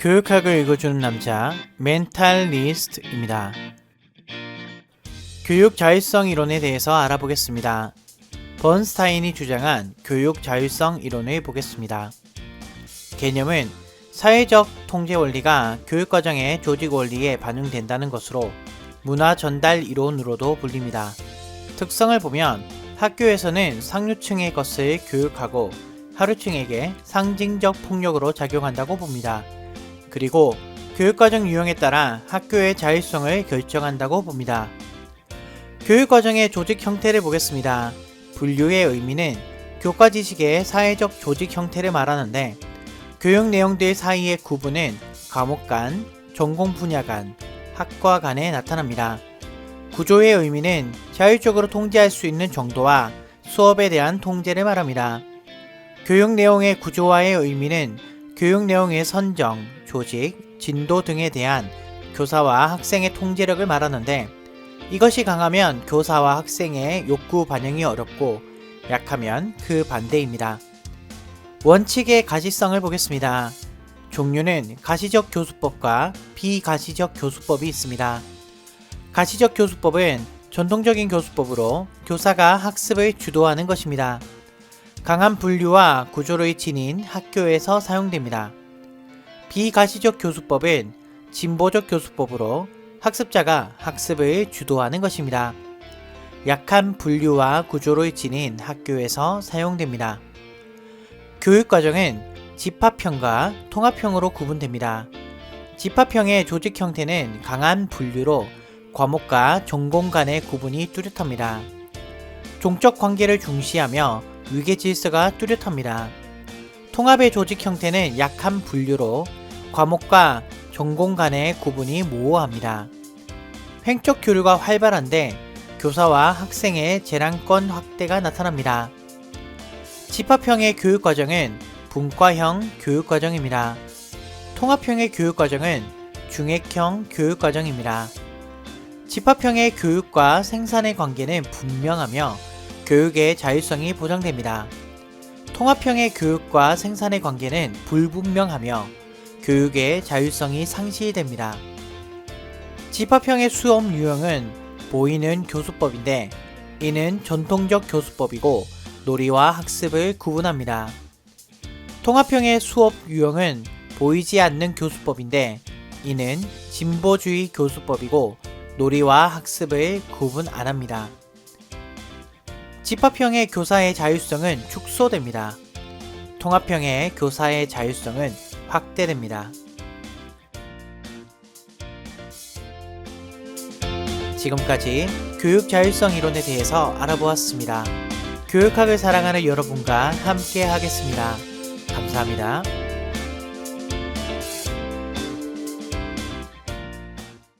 교육학을 읽어주는 남자 멘탈리스트입니다. 교육 자율성 이론에 대해서 알아보겠습니다. 번스타인이 주장한 교육 자율성 이론을 보겠습니다. 개념은 사회적 통제 원리가 교육 과정의 조직 원리에 반영된다는 것으로 문화 전달 이론으로도 불립니다. 특성을 보면 학교에서는 상류층의 것을 교육하고 하류층에게 상징적 폭력으로 작용한다고 봅니다. 그리고 교육과정 유형에 따라 학교의 자율성을 결정한다고 봅니다. 교육과정의 조직 형태를 보겠습니다. 분류의 의미는 교과 지식의 사회적 조직 형태를 말하는데 교육 내용들 사이의 구분은 과목 간, 전공 분야 간, 학과 간에 나타납니다. 구조의 의미는 자율적으로 통제할 수 있는 정도와 수업에 대한 통제를 말합니다. 교육 내용의 구조화의 의미는 교육 내용의 선정, 조직, 진도 등에 대한 교사와 학생의 통제력을 말하는데 이것이 강하면 교사와 학생의 욕구 반영이 어렵고 약하면 그 반대입니다. 원칙의 가시성을 보겠습니다. 종류는 가시적 교수법과 비가시적 교수법이 있습니다. 가시적 교수법은 전통적인 교수법으로 교사가 학습을 주도하는 것입니다. 강한 분류와 구조의 진인 학교에서 사용됩니다. 비가시적 교수법은 진보적 교수법으로 학습자가 학습을 주도하는 것입니다. 약한 분류와 구조를 지닌 학교에서 사용됩니다. 교육과정은 집합형과 통합형으로 구분됩니다. 집합형의 조직 형태는 강한 분류로 과목과 전공 간의 구분이 뚜렷합니다. 종적 관계를 중시하며 위계 질서가 뚜렷합니다. 통합의 조직 형태는 약한 분류로 과목과 전공 간의 구분이 모호합니다. 횡적 교류가 활발한데 교사와 학생의 재량권 확대가 나타납니다. 집합형의 교육과정은 분과형 교육과정입니다. 통합형의 교육과정은 중액형 교육과정입니다. 집합형의 교육과 생산의 관계는 분명하며 교육의 자율성이 보장됩니다. 통합형의 교육과 생산의 관계는 불분명하며 교육의 자율성이 상실됩니다. 집합형의 수업 유형은 보이는 교수법인데 이는 전통적 교수법이고 놀이와 학습을 구분합니다. 통합형의 수업 유형은 보이지 않는 교수법인데 이는 진보주의 교수법이고 놀이와 학습을 구분 안 합니다. 집합형의 교사의 자율성은 축소됩니다. 통합형의 교사의 자율성은 확대됩니다. 지금까지 교육 자율성 이론에 대해서 알아보았습니다. 교육학을 사랑하는 여러분과 함께 하겠습니다. 감사합니다.